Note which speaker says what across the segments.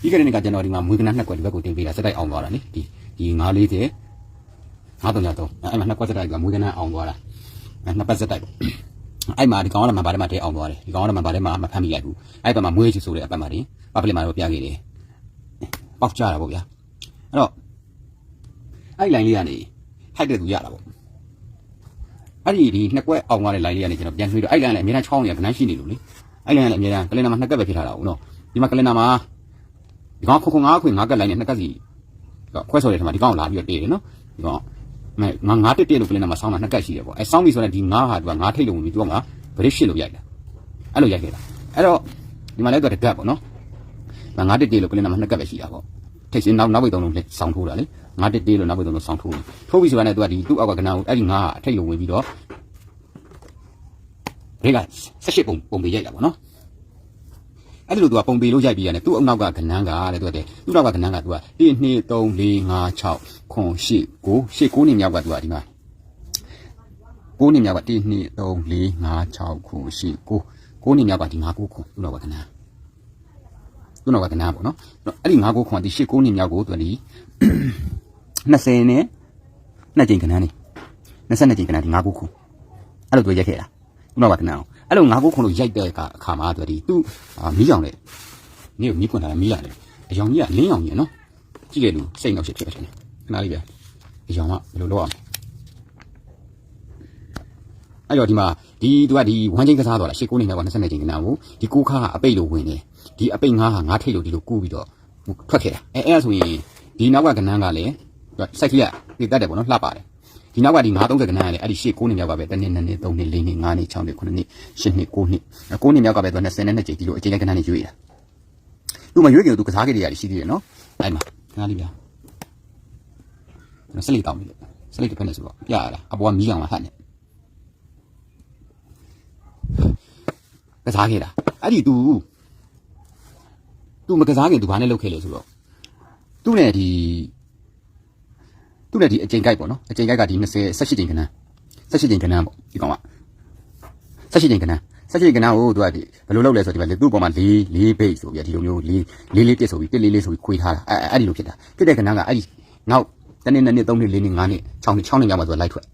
Speaker 1: ပြီးခဲ့တဲ့နေ့ကကျွန်တော်ဒီမှာမွေးကနနှစ်ကွက်ဒီဘက်ကိုတင်ပေးတာစက်တိုက်အောင်သွားတာလေဒီဒီ940 933အဲ့မှာနှစ်ကွက်စက်တိုက်ကမွေးကနအောင်သွားတာအဲ့နှစ်ပတ်စက်တိုက်ပေါ့အဲ့မှာဒီကောင်ကတော့မပါတဲ့မှာတဲအောင်သွားတယ်ဒီကောင်ကတော့မပါတဲ့မှာမဖမ်းမိလိုက်ဘူးအဲ့ဘက်မှာမွေးချီဆိုတဲ့အပတ်မှာတင်ပပလင်မှာတော့ပြခဲ့တယ်ပေါက်ကြတာပေါ့ဗျာအဲ့တော့အဲ့လိုင်းလေးကနေဟိုက်တဲ့သူရတာပေါ့အဲ့ဒီဒီနှစ်ကွက်အောင်သွားတဲ့လိုင်းလေးကနေကျွန်တော်ပြန်နှွေးတော့အဲ့လိုင်းလည်းအများကြီးချောင်းနေကနန်းရှိနေလို့လေအဲ့လိုင်းလည်းအများကြီးကလင်နာမှာနှစ်ကက်ပဲဖြစ်ထားတာဟုတ်နော်ဒီမှာကလင်နာမှာ ဒီကောင်ခုခုငါးခွေငါးကက်လိုင်းနဲ့နှစ်ကက်စီခွဲဆော်တဲ့ထမှာဒီကောင်လာပြီးတော့တေးတယ်နော်ဒီကောင်မဲငါငါတက်တက်လို့ကလင်းနာမှာဆောင်းတာနှစ်ကတ်ရှိတယ်ပေါ့အဲဆောင်းပြီဆိုတော့ဒီငါဟာသူကငါထိတ်လို့ဝင်ပြီးသူကငါဗရစ်ရှစ်လို့ရိုက်တာအဲ့လိုရိုက်ခဲ့တာအဲ့တော့ဒီမှာလည်းသူကတကတ်ပေါ့နော်ငါငါတက်တက်လို့ကလင်းနာမှာနှစ်ကတ်ပဲရှိတာပေါ့ထိတ်စင်းနောက်နောက်ပိတ်သုံးလုံးလက်ဆောင်းထိုးတာလေငါတက်တက်လို့နောက်ပိတ်သုံးလုံးဆောင်းထိုးတယ်ထိုးပြီဆိုတော့လည်းသူကဒီသူ့အောက်ကကနာကိုအဲ့ဒီငါဟာအထိတ်လို့ဝင်ပြီးတော့ဘက်ကဆက်ရှိပုံပုံပေးရိုက်တာပေါ့နော် အဲ့လိုသူကပုံပေးလို့ရိုက်ပြီးရတယ်သူ့အနောက်ကကနန်းကတဲ့သူကတဲ့သူ့နောက်ကကနန်းကသူက1 2 3 4 5 6ခွန်8 9 8 9နေမြောက်ကသူကဒီမှာ9နေမြောက်က1 2 3 4 5 6ခွန်8 9 9နေမြောက်ကဒီ5 9ခွန်သူ့နောက်ကကနန်းသူ့နောက်ကကနန်းပေါ့နော်အဲ့ဒီ5 9ခွန်ဒီ8 9နေမြောက်ကိုသူကဒီ20နဲ့နှစ်ကြိမ်ကနန်းနေ22ကြိမ်ကနန်းဒီ5 9ခွန်အဲ့လိုသူရိုက်ခဲ့တာသူ့နောက်ကကနန်းအောင် အဲ့လို5 9ခွန်လို့ရိုက်တဲ့အခါမှာသူကဒီသူ့မီးကြောင်လေနေကိုမီးခွန်တာမီးရတယ်အယောင်ကြီးကလင်းအောင်ကြီးနော်ကြည့်ခဲ့လို့စိတ်နှောက်ရှက်ဖြစ်တယ်ခဏလေးဗျအယောင်ကဘယ်လိုလုပ်အောင်အဲ့တော့ဒီမှာဒီသူကဒီဝမ်းချင်းကစားသွားတာရှစ်ကိုနေတော့22ချိန်ကနာကိုဒီကိုခါကအပိတ်လို့ဝင်တယ်ဒီအပိတ်ငါးဟာငါထိတ်လို့ဒီလိုကူးပြီးတော့ထွက်ခဲ့တာအဲအဲ့ဒါဆိုရင်ဒီနောက်ကကနန်းကလည်းစိုက်ကြီးကဒီတတ်တယ်ပေါ့နော်လှပါတယ် ဒီနောက်ကဒီ930ကနန်းကလည်းအဲ့ဒီရှစ်ကိုနေမြောက်ကပဲတနေ့နှစ်နှစ်သုံးနှစ်လေးနှစ်ငါးနှစ်6နှစ်9နှစ်10နှစ်9နှစ်9နှစ်မြောက်ကပဲသူ22နှစ်ချိန်ဒီလိုအချိန်ကကနန်းနေရွေးတာသူမရွေးကြဘူးသူကစားခဲ့တယ်ရရှိသေးတယ်နော်အဲ့မှာခဏလေးဗျာကျွန်တော်စလိတောင်းပြီလေစလိတစ်ဖက်နဲ့ဆိုတော့ပြရတာအပေါ်ကမီးကောင်လာဟတ်နေကစားခဲ့တာအဲ့ဒီ तू तू မကစားခင် तू ဘာနဲ့လုပ်ခဲ့လဲဆိုတော့သူ့နဲ့ဒီ သူ့နဲ့ဒီအချိန်ကြိုက်ပေါ့နော်အချိန်ကြိုက်ကဒီ20 18ချိန်ခဏ18ချိန်ခဏပေါ့ဒီကောင်က18ချိန်ခဏ18ချိန်ခဏကိုသူကဒီဘယ်လိုလုပ်လဲဆိုတော့ဒီမှာလေသူ့ပေါ်မှာ၄၄ဘိတ်ဆိုပြီးဒီလိုမျိုး၄၄လေးပြစ်ဆိုပြီးတစ်လေးလေးဆိုပြီးခွေးထားတာအဲအဲ့ဒီလိုဖြစ်တာဖြစ်တဲ့ခဏကအဲ့ဒီနောက်တနေ့နှစ်နှစ်သုံးနှစ်လေးနှစ်ငါးနှစ်6နှစ်6နှစ်ရောက်မှသူကလိုက်ထွက်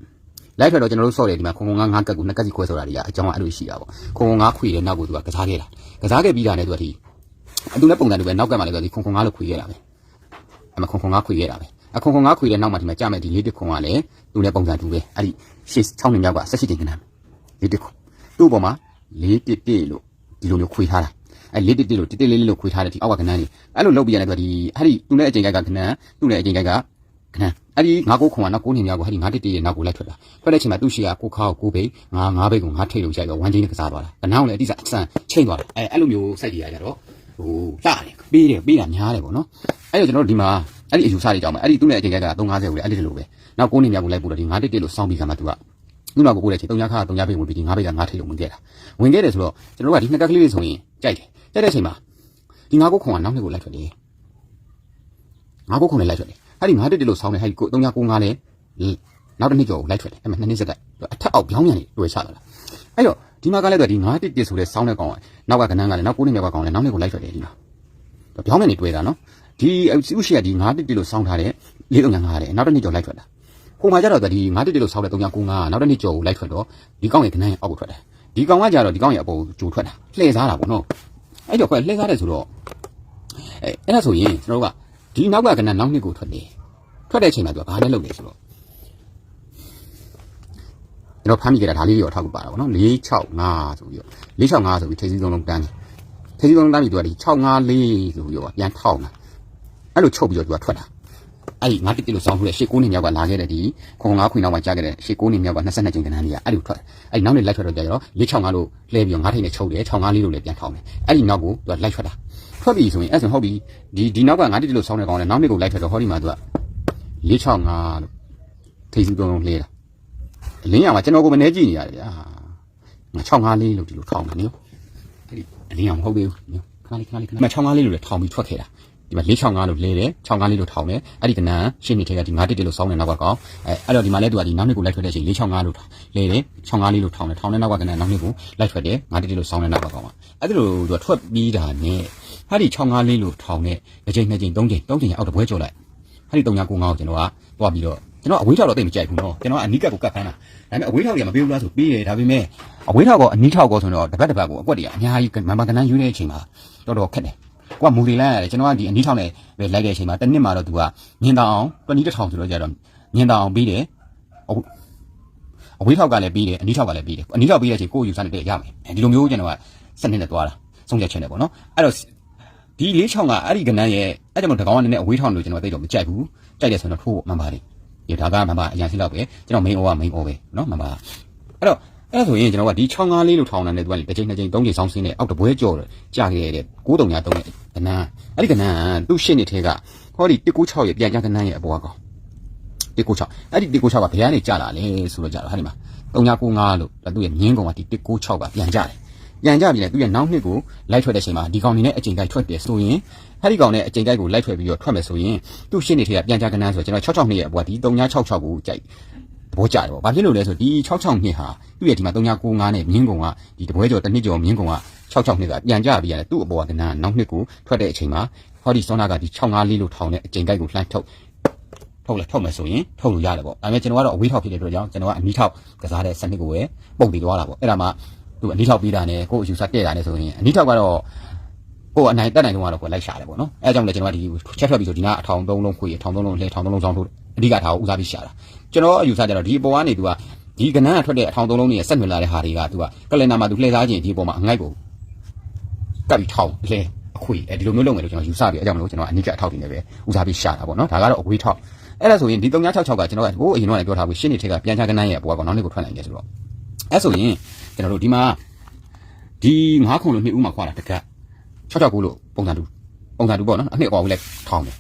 Speaker 1: လိုက်ထွက်တော့ကျွန်တော်တို့စော့တယ်ဒီမှာခုံခုံငါးငါးကတ်ကိုနှစ်ကတ်စီခွဲဆိုတာတွေကအကြောင်းကအဲ့လိုရှိတာပေါ့ခုံခုံငါးခွေတဲ့နောက်ကိုသူကကစားခဲ့တာကစားခဲ့ပြီးတာနဲ့သူကဒီအတူနဲ့ပုံစံတူပဲနောက်ကမှလည်းသူကဒီခုံခုံငါးလို့ခွေခဲ့တာပဲအဲ့မှာခုံခုံငါးခွေခဲ့တာပဲ အခုံခုံငါးခွေတဲ့နောက်မှာဒီမှာကြာမဲ့ဒီလေးတစ်ခုံကလည်းသူနဲ့ပုံစံတူပဲအဲ့ဒီရှစ်6နှစ်မြောက်က18ချိန်ခဏလေးတစ်ခုသူ့ပေါ်မှာလေးတစ်တစ်လို့ဒီလိုမျိုးခွေထားတာအဲ့လေးတစ်တစ်လို့တစ်တစ်လေးလေးလို့ခွေထားတယ်ဒီအောက်ကခဏန်းလေးအဲ့လိုလုပ်ပြီးရတယ်သူကဒီအဲ့ဒီသူနဲ့အချိန်ကြိုက်ကခဏန်းသူနဲ့အချိန်ကြိုက်ကခဏန်းအဲ့ဒီငါးကိုခုံကနောက်ကိုနေမြောက်ကိုအဲ့ဒီငါးတစ်တစ်ရဲ့နောက်ကိုလိုက်ထွက်တာထွက်တဲ့အချိန်မှာသူ့ရှေ့ကကိုခါကိုကိုပိတ်ငါးငါးပိတ်ကိုငါးထိတ်လို့ရိုက်တော့ဝမ်းချင်းနဲ့ကစားသွားတာကနောင်းလည်းအတိစအဆန်ချိန်သွားတယ်အဲ့အဲ့လိုမျိုးစိုက်ကြရကြတော့ဟိုလှတယ်ပေးတယ်ပေးတာများတယ်ပေါ့နော်အဲ့တော့ကျွန်တော်တို့ဒီမှာ အဲ့ဒီအယူဆတွေကြောင့်ပဲအဲ့ဒီသူ့နဲ့အချိန်ကြိုက်က350ကိုလည်းအဲ့ဒီလိုပဲနောက်ကိုနေမြောက်ကိုလိုက်ပို့တော့ဒီငါးတစ်တစ်လို့စောင်းပြီးခါမှသူကခုနကကိုကိုတဲ့ချိန်300ခါ300ပိတ်ဝင်ပြီးဒီ9ပိတ်က9ထိပ်လုံးဝင်ခဲ့တာဝင်ခဲ့တယ်ဆိုတော့ကျွန်တော်တို့ကဒီနှစ်ကက်ကလေးတွေဆိုရင်ကြိုက်တယ်ကြိုက်တဲ့အချိန်မှာဒီ9ကိုခုံကနောက်နှစ်ကိုလိုက်ထွက်တယ်9ကိုခုံလည်းလိုက်ထွက်တယ်အဲ့ဒီ9တက်တက်လို့ဆောင်းတယ်ဟဲ့ဒီ395လည်းနောက်တစ်နှစ်ကျော်ကိုလိုက်ထွက်တယ်အဲ့မှာနှစ်နှစ်စက်တိုက်အထက်အောက်ပြောင်းပြန်နေတွေ့ချလာတာအဲ့တော့ဒီမှာကလည်းတော့ဒီ9တက်တက်ဆိုတဲ့ဆောင်းတဲ့ကောင်ကနောက်ကကနန်းကလည်းနောက်9နှစ်မြောက်ကကောင်လည်းနောက်နှစ်ကိုလိုက်ထွက်တယ်ဒီမှာပြောင်းပြန်နေတွေ့တာနော် ဒီဥရှိကဒီ9တက်တက်လို့ဆောင်းထားတဲ့435တဲ့နောက်တစ်နှစ်ကျော်လိုက်ထွက်တာဟိုမှာကျတော့ဒီငါးတစ်တစ်လို့ဆောက်တဲ့395ကနောက်တစ်နေ့ကြော်ကိုလိုက်ထွက်တော့ဒီကောင်ရဲ့ခဏရဲ့အောက်ကိုထွက်တယ်ဒီကောင်ကကြတော့ဒီကောင်ရဲ့အပေါ်ကိုကြိုထွက်တာလှည့်စားတာပေါ့နော်အဲ့ကြောင့်ခွဲလှည့်စားတယ်ဆိုတော့အဲအဲ့ဒါဆိုရင်ကျွန်တော်တို့ကဒီနောက်ကကဏ္ဍနောက်နှစ်ကိုထွက်တယ်ထွက်တဲ့အချိန်မှာသူကဘာလဲလုပ်လဲဆိုတော့ကျွန်တော်ဖမ်းမိခဲ့တာဒါလေးတွေတော့ထောက်ကူပါတာပေါ့နော်465ဆိုပြီးတော့465ဆိုပြီးထိစီးဆုံးလုံးတန်းတယ်ထိစီးဆုံးလုံးတန်းပြီးသူကဒီ654ဆိုပြီးတော့ပြန်ထောက်တာ အဲ့လိုချုပ်ပြီးတော့သူကထွက်တာအဲ့ဒီငါတစ်တိလို့စောင်းထိုးတဲ့ရှစ်ကိုးနေမြောက်ကလာခဲ့တဲ့ဒီခုံငါခွင်နောက်မှာကြားခဲ့တဲ့ရှစ်ကိုးနေမြောက်က22ကျင်းကနန်းကြီးကအဲ့ဒီထွက်အဲ့ဒီနောက်နေလိုက်ထွက်တော့ကြာတော့465လို့လဲပြီးတော့ငါထိတ်နဲ့ချုပ်တယ်65လေးလို့လည်းပြန်ထောင်းတယ်အဲ့ဒီနောက်ကိုသူကလိုက်ထွက်တာထွက်ပြီဆိုရင်အဲ့ဆိုဟုတ်ပြီဒီဒီနောက်ကငါတစ်တိလို့စောင်းတဲ့ကောင်လည်းနောက်နေ့ကိုလိုက်ထွက်တော့ဟောဒီမှာသူက465လို့ထိစီတုံးလုံးလဲတာအလင်းရမှာကျွန်တော်ကိုမနေကြည့်နေရတယ်ဗျာငါ65လေးလို့ဒီလိုထောင်းတယ်နော်အဲ့ဒီအလင်းရမဟုတ်သေးဘူးနော်ခဏလေးခဏလေးခဏလေး65လေးလို့လည်းထောင်းပြီးထွက်ခဲ့တာ ဒီမှာ465လို့လဲတယ်65လေးလို့ထောင်းတယ်အဲ့ဒီကနန်းရှင်းနေထဲကဒီ9တစ်တစ်လို့စောင်းနေနောက်ကကောင်အဲအဲ့တော့ဒီမှာလဲသူကဒီနောက်နှစ်ကိုလိုက်ထွက်တဲ့အချိန်465လို့လဲတယ်65လေးလို့ထောင်းတယ်ထောင်းတဲ့နောက်ကကနန်းနောက်နှစ်ကိုလိုက်ထွက်တယ်9တစ်တစ်လို့စောင်းနေနောက်ကကောင်ပါအဲ့ဒါလို့သူကထွက်ပြီးတာနဲ့ဟဟာဒီ654လို့ထောင်နဲ့တစ်ချိန်နှစ်ချိန်သုံးချိန်သုံးချိန်အောက်တပွဲကြော်လိုက်ဟာဒီ3995ကိုကျွန်တော်ကတွားပြီးတော့ကျွန်တော်အဝေးထောက်တော့တိတ်မကြိုက်ဘူးနော်ကျွန်တော်ကအနီးကပ်ကိုကတ်ဖမ်းတာဒါပေမဲ့အဝေးထောက်ကြီးမပေးဘူးလားဆိုပေးတယ်ဒါပေမဲ့အဝေးထောက်ကောအနီးထောက်ကောဆိုတော့တစ်ပတ်တစ်ပတ်ကိုအကွက်တွေကအများကြီးမန်ပါကနန်းယူတဲ့အချိန်မှာတော်တော်ခက်တယ် ကိုကမူရီလန်းရတယ်ကျွန်တော်ကဒီအနီးထောက်နဲ့ပဲလိုက်တဲ့အချိန်မှာတစ်နှစ်မှာတော့သူကမြင်တောင်အောင်တွနီးတစ်ထောင်ဆိုတော့ကြတော့မြင်တောင်အောင်ပြီးတယ်အဝေးထောက်ကလည်းပြီးတယ်အနီးထောက်ကလည်းပြီးတယ်အနီးထောက်ပြီးတဲ့အချိန်ကိုယူဆနေတဲ့ရမယ်ဒီလိုမျိုးကျွန်တော်ကစနစ်နဲ့သွားတာဆုံးဖြတ်ချက်နဲ့ပေါ့နော်အဲ့တော့ဒီလေးချောင်းကအဲ့ဒီကနန်းရဲ့အဲ့ကြောင့်တကောင်ကနည်းနည်းအဝေးထောင်းလို့ကျွန်တော်သိတော့မကြိုက်ဘူးကြိုက်တယ်ဆိုတော့ထိုးမှန်ပါလေဒီဒါကမှန်ပါအရင်စီလောက်ပဲကျွန်တော် main over main over ပဲနော်မှန်ပါအဲ့တော့အဲ့ဒါဆိုရင်ကျွန်တော်ကဒီချောင်းကားလေးလို့ထောင်းတာနဲ့သူကလေတစ်ချိန်နှစ်ချိန်သုံးချိန်ဆောင်းစင်းနဲ့အောက်တပွဲကြော်တယ်ကြာခဲ့တဲ့93ည3ရဲ့ ကနန်းအဲ့ဒီကနန်းသူ့ရှင်းနေသေးကဟောဒီ196ရဲ့ပြန်ကြကနန်းရဲ့အပေါ်ကောင်196အဲ့ဒီ196ကဘယ်ကနေကြာလာလဲဆိုတော့ကြာတော့ဟာဒီမှာ3995လို့သူ့ရဲ့မြင်းကောင်ကဒီ196ကပြန်ကြတယ်ပြန်ကြပြီလေသူရဲ့နောက်နှစ်ကိုလိုက်ထွက်တဲ့ချိန်မှာဒီကောင်နေနဲ့အချိန်ကြိုက်ထွက်တယ်ဆိုရင်အဲ့ဒီကောင်နဲ့အချိန်ကြိုက်ကိုလိုက်ထွက်ပြီးတော့ထွက်မယ်ဆိုရင်သူ့ရှင်းနေထေကပြန်ကြကနန်းဆိုကျွန်တော်662ရဲ့အပေါ်ကဒီ3966ကိုကြိုက်သ ဘောကျတယ်ပေါ့။ဘာဖြစ်လို့လဲဆိုဒီ66နှစ်ဟာသူ့ရဲ့ဒီမှာ3995နဲ့မြင်းကုံကဒီတပွဲကျော်တစ်နှစ်ကျော်မြင်းကုံက66နှစ်ကပြန်ကြပြီးရတယ်သူ့အပေါ်ကကနန်းနောက်နှစ်ကိုထွက်တဲ့အချိန်မှာဟောဒီစောနာကဒီ654လို့ထောင်တဲ့အချိန်ကြိုက်ကိုလှမ်းထုတ်ထုတ်လဲထုတ်မယ်ဆိုရင်ထုတ်လို့ရတယ်ပေါ့။ဒါပေမဲ့ကျွန်တော်ကတော့အဝေးထောက်ဖြစ်တဲ့အတွက်ကြောင့်ကျွန်တော်ကအနီးထောက်ကစားတဲ့စနစ်ကိုပဲပုံပြီးသွားတာပေါ့။အဲ့ဒါမှသူအနီးထောက်ပြီးတာနဲ့ကိုယ့်အယူဆတဲ့တာနဲ့ဆိုရင်အနီးထောက်ကတော့ကိုယ်အနိုင်တက်နိုင်တော့ကတော့ကိုယ်လိုက်ရှာတယ်ပေါ့နော်။အဲအကြောင်းလည်းကျွန်တော်ကဒီချက်ထွက်ပြီးဆိုဒီနားအထောင်သုံးလုံးခွေအထောင်သုံးလုံးလှဲထောင်သုံးလုံးဆောင်ထိုးအဓိကထားဦးစားပြီးရှာတာ။ ကျွန်တော်အယူဆကြတော့ဒီအပေါ်ကနေသူကဒီကနန်းကထွက်တဲ့အထောင်သုံးလုံးတွေဆက်မြလာတဲ့ဟာတွေကသူကကလင်နာမှာသူလှည့်စားခြင်းဒီအပေါ်မှာအငိုက်ကိုကပ်ပြီးထောင်လှဲအခွေအဲဒီလိုမျိုးလုပ်မယ်လို့ကျွန်တော်ယူဆပြီးအကြောင်းမလို့ကျွန်တော်အနိကအထောက်တွေနဲ့ပဲဦးစားပြီးရှာတာပေါ့နော်။ဒါကတော့အဝေးထောက်အဲ့ဒါဆိုရင်ဒီ3966ကကျွန်တော်ကဟိုအရင်တော့လည်းပြောထားပြီးရှင်းနေထက်ကပြန်ချကနန်းရဲ့အပေါ်ကနောက်နေ့ကိုထွက်နိုင်တယ်ဆိုတော့အဲ့ဆိုရင်ကျွန်တော်တို့ဒီမှာဒီ9ခုလို့နှစ်ဦးမှာခွာတာတကက်669လို့ပုံစံတူပုံစံတူပေါ့နော်အနှစ်အကွာဝေးလိုက်ထောင်းတယ်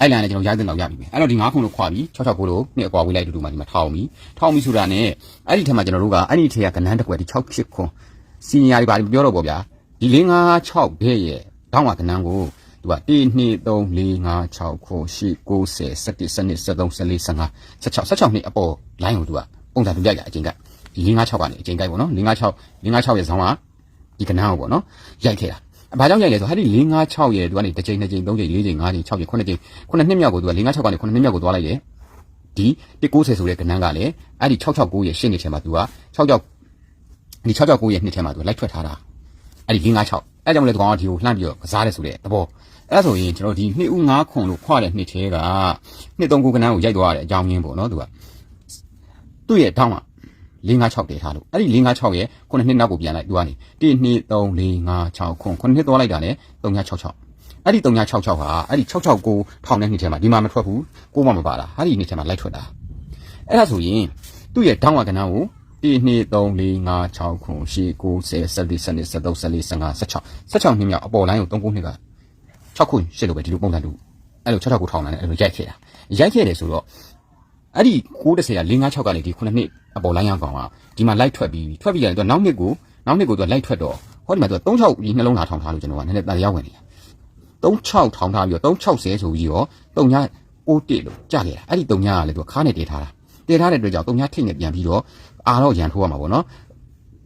Speaker 1: အဲ့လိုင်းနဲ့ကျွန်တော်ရိုက်တဲ့တော့ရပြီပဲအဲ့တော့ဒီ9ခုလို့ခွာပြီး669လို့နှစ်အကွာဝေးလိုက်တူတူမှဒီမှာထောင်းပြီးထောင်းပြီးဆိုတာနဲ့အဲ့ဒီထက်မှကျွန်တော်တို့ကအဲ့ဒီထက်ကကနန်းတစ်ခွက်ဒီ6ဖြစ်ခွန်စီနီယာတွေပါပြောတော့ပေါ့ဗျာဒီ4 5 6ဘဲရဲ့တောင်းကကနန်းကိုသူက1 2 3 4 5 6ခု8 9 10 11 12 13 14 15 16 16နှစ်အပေါ် line ကိုသူကပုံစံတူရိုက်တာအချိန်ကဒီ5 6ကနေအချိန်ကိုက်ပေါ့နော်5 6 5 6ရဲ့ဇောင်းကဒီကနန်းကိုပေါ့နော်ရိုက်ခဲ့တာ ဘာကြောင့်ရိုက်လဲဆိုဟာဒီ5 6ရဲ့သူကနေတစ်ချိန်နှစ်ချိန်သုံးချိန်လေးချိန်ငါးချိန်6ချိန်9ချိန်9နှစ်မြောက်ကိုသူက5 6ကနေ9နှစ်မြောက်ကိုသွားလိုက်တယ်ဒီ190ဆိုတဲ့ကနန်းကလည်းအဲ့ဒီ669ရဲ့ရှင်းနေထဲမှာသူက66ဒီ669ရဲ့နှစ်ထဲမှာသူလိုက်ထွက်ထားတာအဲ့ဒီ5 6အဲ့ကြောင့်လေဒီကောင်ကဒီကိုလှမ်းပြီးတော့ကစားတယ်ဆိုတဲ့သဘောအဲ့ဆိုရင်ကျွန်တော်ဒီနှစ်ဦး9ခွန်လို့ခွာတဲ့နှစ်ထဲကနှစ်3ခုကနန်းကိုရိုက်သွားတဲ့အကြောင်းရင်းပေါ့နော်သူကသူ့ရဲ့တောင်းက 4 5 6တည်ထားလို့အဲ့ဒီ4 5 6ရဲ့ခုနှစ်နှစ်နောက်ကိုပြန်လိုက်သူကနေ1 2 3 4 5 6ခွန်ခုနှစ်နှစ်သွားလိုက်တာနဲ့366အဲ့ဒီ366ဟာအဲ့ဒီ669ထောင်တဲ့နှစ်ထဲမှာဒီမှာမထွက်ဘူးကိုမှမပါတာဟာဒီနှစ်ထဲမှာလိုက်ထွက်တာအဲ့ဒါဆိုရင်သူ့ရဲ့တောင်းကကနန်းကို1 2 3 4 5 6 9 10 9 10 11 12 13 14 15 16 16နှစ်မြောက်အပေါ်လိုင်းကို3ခုနှစ်က6ခုရှစ်လို့ပဲဒီလိုပုံစံတူအဲ့လို6 6ခုထောင်လာတယ်အဲ့လိုရိုက်ခဲ့တာရိုက်ခဲ့တယ်ဆိုတော့ အဲ့ဒီ930က4 5 6ကနေဒီ9နှစ်အပေါ်လိုင်းရောက်ကောင်ကဒီမှာလိုက်ထွက်ပြီးထွက်ပြီးရတယ်သူကနောက်နှစ်ကိုနောက်နှစ်ကိုသူကလိုက်ထွက်တော့ဟောဒီမှာသူက36ဒီနှလုံးသားထောင်ထားလို့ကျွန်တော်ကနည်းနည်းတန်ရောက်ဝင်နေတာ36ထောင်ထားပြီးတော့360ဆိုပြီးတော့3ည6တစ်လို့ကြာခဲ့တာအဲ့ဒီ3ညကလည်းသူကခါနဲ့တည်ထားတာတည်ထားတဲ့အတွက်ကြောင့်3ညထိနဲ့ပြန်ပြီးတော့အာတော့ရန်ထိုးရမှာပေါ့နော်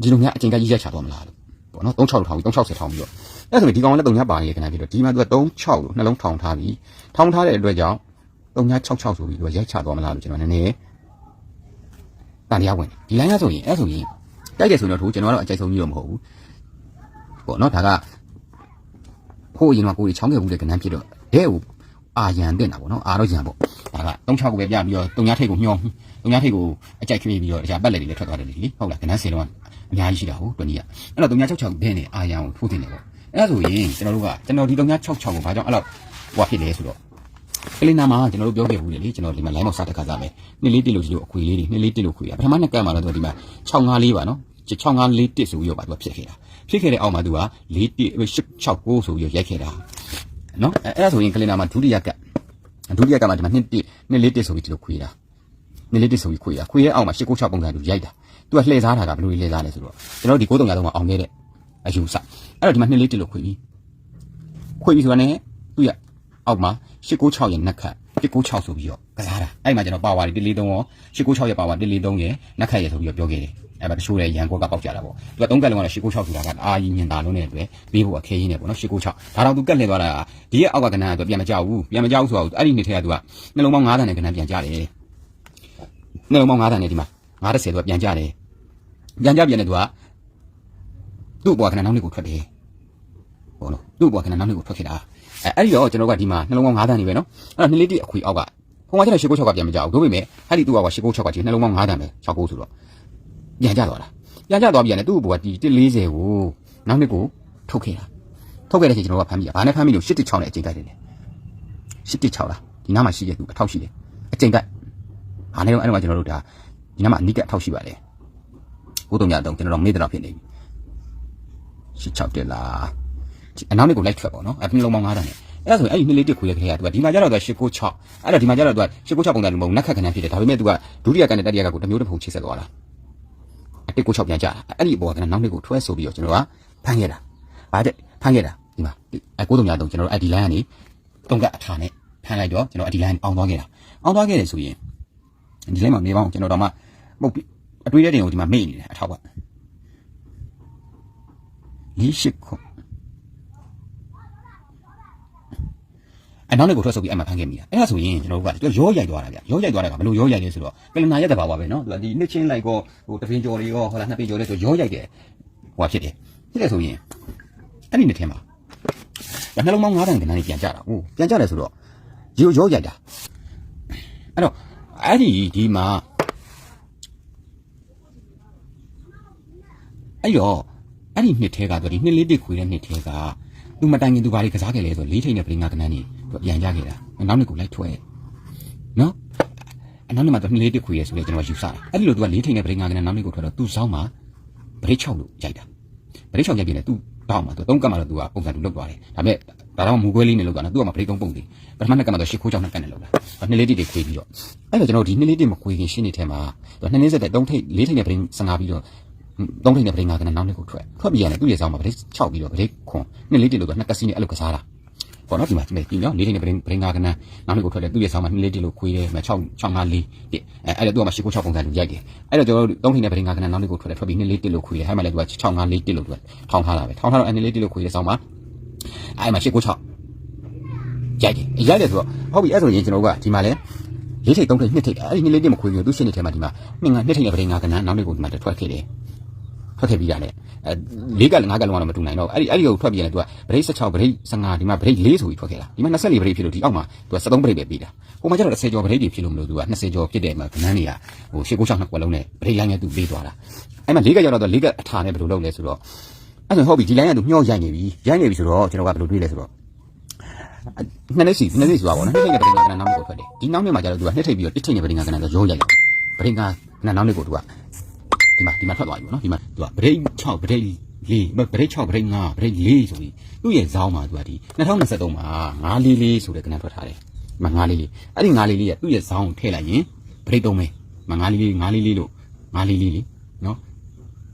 Speaker 1: ဒီလိုများအချိန်ကကြီးရက်ချသွားမလားလို့ပေါ့နော်36ထောင်ပြီး360ထောင်ပြီးတော့အဲ့ဆိုရင်ဒီကောင်လည်း3ညပါနေခဏဖြစ်တော့ဒီမှာသူက36လို့နှလုံးထောင်ထားပြီးထောင်ထားတဲ့အတွက်ကြောင့် 366ဆိုပြီးတော့ရိုက်ချသွားမလားလို့ကျွန်တော်နည်းနည်းတန်တရားဝင်ဒီလိုင်းကဆိုရင်အဲ့ဆိုရင်တိုက်တယ်ဆိုတော့တို့ကျွန်တော်ကတော့အကြိုက်ဆုံးကြီးတော့မဟုတ်ဘူးပေါ့နော်ဒါကဖိုးရင်တော့ကိုကြီးချောင်းခဲ့ဘူးတဲ့ကနန်းဖြစ်တော့တဲ့ကိုအာရန်တင်တာပေါ့နော်အာတော့ရန်ပေါ့ဒါက36ကိုပဲပြပြီးတော့3ညထိတ်ကိုညှော3ညထိတ်ကိုအကြိုက်ခွေးပြီးတော့တခြားပတ်လက်တွေလည်းထွက်သွားတယ်လေဟုတ်လားကနန်းစင်လုံးကအများကြီးရှိတာဟုတ်တွနီကအဲ့တော့366ဘဲနဲ့အာရန်ကိုထိုးတင်တယ်ပေါ့အဲ့ဒါဆိုရင်ကျွန်တော်တို့ကကျွန်တော်ဒီ366ကိုဘာကြောင့်အဲ့လောက်ဟိုဖြစ်လဲဆိုတော့ ကလင်နာမှာကျွန်တော်တို့ပြောခဲ့ဘူးလေကျွန်တော်ဒီမှာ line မောက်စားတက်ခါစားမယ်နှစ်လေးတစ်လို့ကြီးလို့အခွေလေးတွေနှစ်လေးတစ်လို့ခွေရပထမနှစ်ကတ်မှာတော့ဒီမှာ654ပါနော်654တစ်ဆိုပြီးတော့ပါသူကဖြစ်ခဲ့တာဖြစ်ခဲ့တဲ့အောက်မှာသူက4တစ်669ဆိုပြီးရိုက်ခဲ့တာနော်အဲ့ဒါဆိုရင်ကလင်နာမှာဒုတိယကတ်ဒုတိယကတ်မှာဒီမှာနှစ်တစ်နှစ်လေးတစ်ဆိုပြီးဒီလိုခွေတာနှစ်လေးတစ်ဆိုပြီးခွေတာခွေရဲ့အောက်မှာ696ပုံစံတူရိုက်တာသူကလှည့်စားတာကဘယ်လိုလှည့်စားလဲဆိုတော့ကျွန်တော်ဒီ9300တော့အောင်ခဲ့တဲ့အယူဆအဲ့တော့ဒီမှာနှစ်လေးတစ်လို့ခွေပြီးခွေပြီးဆိုတာနဲ့သူ့ရအောက်မှာ 896ရဲ့နက်ခတ်196ဆိုပြီးတော့ကစားတာအဲ့မှာကျွန်တော်ပါဝါတွေ143ရော896ရဲ့ပါဝါ143ရဲ့နက်ခတ်ရဲ့ဆိုပြီးတော့ပြောခဲ့တယ်အဲ့မှာတချို့လည်းရန်ကောကပေါက်ကြတာပေါ့သူက3ကက်လုံးကတော့896ဆိုတာကအာကြီးမြင်တာလုံးနဲ့အတွက်ပေးဖို့အခက်ကြီးနေပေါ့နော်896ဒါတော့သူကက်လှည့်သွားတာဒီရဲ့အောက်ကကဏ္ဍကသူပြန်မကြောက်ဘူးပြန်မကြောက်ဆိုတော့အဲ့ဒီနှစ်ထဲကသူကနှလုံးပေါင်း9တန်နဲ့ကဏ္ဍပြန်ကြတယ်နှလုံးပေါင်း9တန်နဲ့ဒီမှာ90သူကပြန်ကြတယ်ပြန်ကြပြန်တယ်သူကသူ့ဘွားကဏ္ဍနောက်နှစ်ကိုထွက်တယ်ပေါ့နော်သူ့ဘွားကဏ္ဍနောက်နှစ်ကိုထွက်ခဲ့တာ အဲအဲ့ဒီတော့ကျွန်တော်ကဒီမှာနှလုံးပေါင်း9တန်နေပဲနော်အဲ့တော့နှစ်လေးတိအခွေအောက်ကဟိုမှာကျတော့896ကပြန်မကြောက်ဘူးတို့ပေမဲ့အဲ့ဒီသူ့ဘွားက896ကဒီနှလုံးပေါင်း9တန်ပဲ69ဆိုတော့ပြန်ကြသွားတာပြန်ကြသွားပြန်တယ်သူ့ဘိုးကဒီ140ကိုနောက်နှစ်ကိုထုတ်ခဲ့တာထုတ်ခဲ့တဲ့အချိန်ကျွန်တော်ကဖမ်းမိတာဘာနဲ့ဖမ်းမိလို့116နဲ့အချိန်ကြိုက်တယ်လေ116လားဒီနားမှာရှိတဲ့သူအထောက်ရှိတယ်အချိန်ကြိုက်ဘာနဲ့တော့အဲ့တော့ကျွန်တော်တို့ဒါဒီနားမှာအနိကအထောက်ရှိပါတယ်ဘုဒ္ဓမြတ်တော့ကျွန်တော်တို့မေ့တော့ဖြစ်နေပြီ16တက်လား အနောက်နှစ်ကိုလိုက်ထွက်ပေါ့နော်အပြင်လုံးပေါင်း9တန်းနဲ့အဲ့ဒါဆိုရင်အဲ့ဒီနှစ်လေးတစ်ခွေလေးခရေကသူကဒီမှာကျတော့သူက196အဲ့တော့ဒီမှာကျတော့သူက196ပုံစံလိုမဟုတ်နက်ခက်ခဏဖြစ်တယ်ဒါပေမဲ့သူကဒုတိယကန်နဲ့တတိယကကိုတစ်မျိုးတစ်ဖုံချိတ်ဆက်သွားတာအတစ်ကို6ပြန်ကြတာအဲ့ဒီအပေါ်ကနောက်နှစ်ကိုထွဲဆိုပြီးတော့ကျွန်တော်ကဖမ်းခဲ့တာဘာတဲ့ဖမ်းခဲ့တာဒီမှာအဲကိုတုံညာတုံကျွန်တော်တို့အဲ့ဒီလမ်းကနေတုံကအထာနဲ့ဖမ်းလိုက်တော့ကျွန်တော်အဲ့ဒီလမ်းအောင်သွားခဲ့တာအောင်သွားခဲ့တယ်ဆိုရင်ဒီလမ်းမှာနေပေါင်းကျွန်တော်တော့မှမဟုတ်အတွေးတဲ့တင်ကိုဒီမှာမေ့နေတယ်အထောက်ကလေးရှိခု အနောက်လေးကိုထွက်ဆိုပြီးအဲ့မှာဖမ်းခဲ့မိတာအဲ့ဒါဆိုရင်ကျွန်တော်တို့ကရောရိုက်သွားတာဗျရောရိုက်သွားတာကဘယ်လိုရောရိုက်လဲဆိုတော့ကလနာရက်တဘာဝပဲနော်သူကဒီနှစ်ချင်းလိုက်ကောဟိုတပင်ကျော်တွေရောဟိုလားနှစ်ပင်ကျော်တွေဆိုရောရိုက်တယ်ဟိုဖြစ်တယ်ဖြစ်တယ်ဆိုရင်အဲ့ဒီနှစ်ထဲမှာဒါနှလုံးပေါင်း9တန်ကဏ္ဍနဲ့ပြန်ကြတာဟိုပြန်ကြတယ်ဆိုတော့ရောရောရိုက်တာအဲ့တော့အဲ့ဒီဒီမှာအဲ့တော့အဲ့ဒီနှစ်ထဲကဆိုဒီနှစ်လေးတစ်ခွေတဲ့နှစ်ထဲက သူမတိုင်ခင်သူဘာတွေကစားခဲ့လဲဆိုလေးထိန်နဲ့ပရင်းကကဏ္ဍနဲ့သူပြန်ကြခဲ့တာနောက်နှစ်ကိုလိုက်ထွက်နော်အနောက်နှစ်မှာသူနှစ်လေးတစ်ခွေရဲဆိုလဲကျွန်တော်ယူဆတာအဲ့ဒီလိုသူကလေးထိန်နဲ့ပရင်းကကဏ္ဍနောက်နှစ်ကိုထွက်တော့သူ့ဆောင်းမှာပရိတ်6လို့ရိုက်တာပရိတ်6ရိုက်ပြနေသူ့တောက်မှာသူသုံးကတ်မှာတော့သူကပုံစံတူလောက်သွားတယ်ဒါပေမဲ့ဒါတော့မူကွဲလေးနဲ့လောက်တာနော်သူကမှပရိတ်သုံးပုံလေးပထမနှစ်ကတ်မှာတော့ရှစ်ခိုးချောင်းနှစ်ကတ်နဲ့လောက်တာနှစ်လေးတစ်တွေခွေပြီးတော့အဲ့တော့ကျွန်တော်ဒီနှစ်လေးတစ်မခွေခင်ရှင်းနေထဲမှာသူနှစ်နှစ်ဆက်တဲ့သုံးထိတ်လေးထိန်နဲ့ပရင်း15ပြီးတော့ သုံးထိန်နဲ့ပရိငါကနဲ့နောက်နှစ်ကိုထွက်ထွက်ပြီးရတယ်သူ့ရဲ့ဆောင်းမှာပရိ6ပြီးတော့ပရိခွန်နှစ်လေးတိလို့ကနှစ်ကစီနဲ့အဲ့လိုကစားတာပေါ့နော်ဒီမှာဒီပြီနော်လေးထိန်နဲ့ပရိပရိငါကနဲ့နောက်နှစ်ကိုထွက်တယ်သူ့ရဲ့ဆောင်းမှာနှစ်လေးတိလို့ခွေးတယ်6 6 5 4ပြအဲအဲ့ဒါသူကမှရှိကို6ပုံစံလူရိုက်တယ်အဲ့တော့ကျွန်တော်တို့သုံးထိန်နဲ့ပရိငါကနဲ့နောက်နှစ်ကိုထွက်တယ်ထွက်ပြီးနှစ်လေးတိလို့ခွေးတယ်ဟဲ့မှာလည်းသူက6 5 4တိလို့သူကထောင်းထားတာပဲထောင်းထားတော့အဲ့နှစ်လေးတိလို့ခွေးတဲ့ဆောင်းမှာအဲ့မှာရှိကို6ရိုက်တယ်ရိုက်တယ်ဆိုတော့ဟုတ်ပြီအဲ့ဆိုရင်ကျွန်တော်ကဒီမှာလဲလေးထိတ်သုံးထိတ်နှစ်ထိတ်အဲ့ဒီနှစ်လေးတိမခွေးဘူးသူရှင်းနေထဲမှာဒီမှာနှစ်ငါနှစ်ထိတ်နဲ့ပရိငါကနဲ့နောက်နှစ်ကိုဒီမှာထွက်ခဲ့တယ် ထွက်ခဲ့ပြီးတာနဲ့အဲ၄က၅ကလုံးကတော့မတူနိုင်တော့အဲ့ဒီအဲ့ဒီကိုထွက်ပြီးရင်သူကဗရိတ်16ဗရိတ်15ဒီမှာဗရိတ်4ဆိုပြီးထွက်ခဲ့တာဒီမှာ24ဗရိတ်ဖြစ်လို့ဒီအောက်မှာသူက73ဗရိတ်ပဲပြီးတာဟိုမှာကျတော့10ကျော်ဗရိတ်တွေဖြစ်လို့မလို့သူက20ကျော်ဖြစ်တယ်မှာကနန်းတွေကဟိုရှေ့ကို6နှစ်ကွက်လုံးနဲ့ဗရိတ်လိုင်းနဲ့သူပေးသွားတာအဲ့မှာ၄ကရောက်တော့၄ကအထာနဲ့ဘယ်လိုလုပ်လဲဆိုတော့အဲ့ဆိုဟုတ်ပြီဒီလိုင်းကသူမျောရိုက်နေပြီရိုက်နေပြီဆိုတော့ကျွန်တော်ကဘယ်လိုတွေးလဲဆိုတော့နှစ်နှစ်စီနှစ်နှစ်စီပါပေါ့နော်နှစ်ထိပ်နဲ့ဗရိတ်ကနောက်နှစ်ကိုထွက်တယ်ဒီနောက်နှစ်မှာကျတော့သူကနှစ်ထိပ်ပြီးတော့တစ်ထိပ်နဲ့ဗရိတ်ကနောက်ရောရိုက်တယ်ဗရိတ်ကနောက်နှစ်ကိုသူက ဒီမှာဒီမှာထွက်သွားပြီပေါ့နော်ဒီမှာသူကဗရိတ်6ဗရိတ်4ဗရိတ်6ဗရိတ်5ဗရိတ်4ဆိုပြီးသူ့ရဲ့ဇောင်းမှာသူကဒီ2023မှာ944ဆိုတဲ့ကဏ္ဍထွက်ထားတယ်ဒီမှာ944အဲ့ဒီ944ကသူ့ရဲ့ဇောင်းကိုထည့်လိုက်ရင်ဗရိတ်3ပဲမ944 944လို့944လေနော်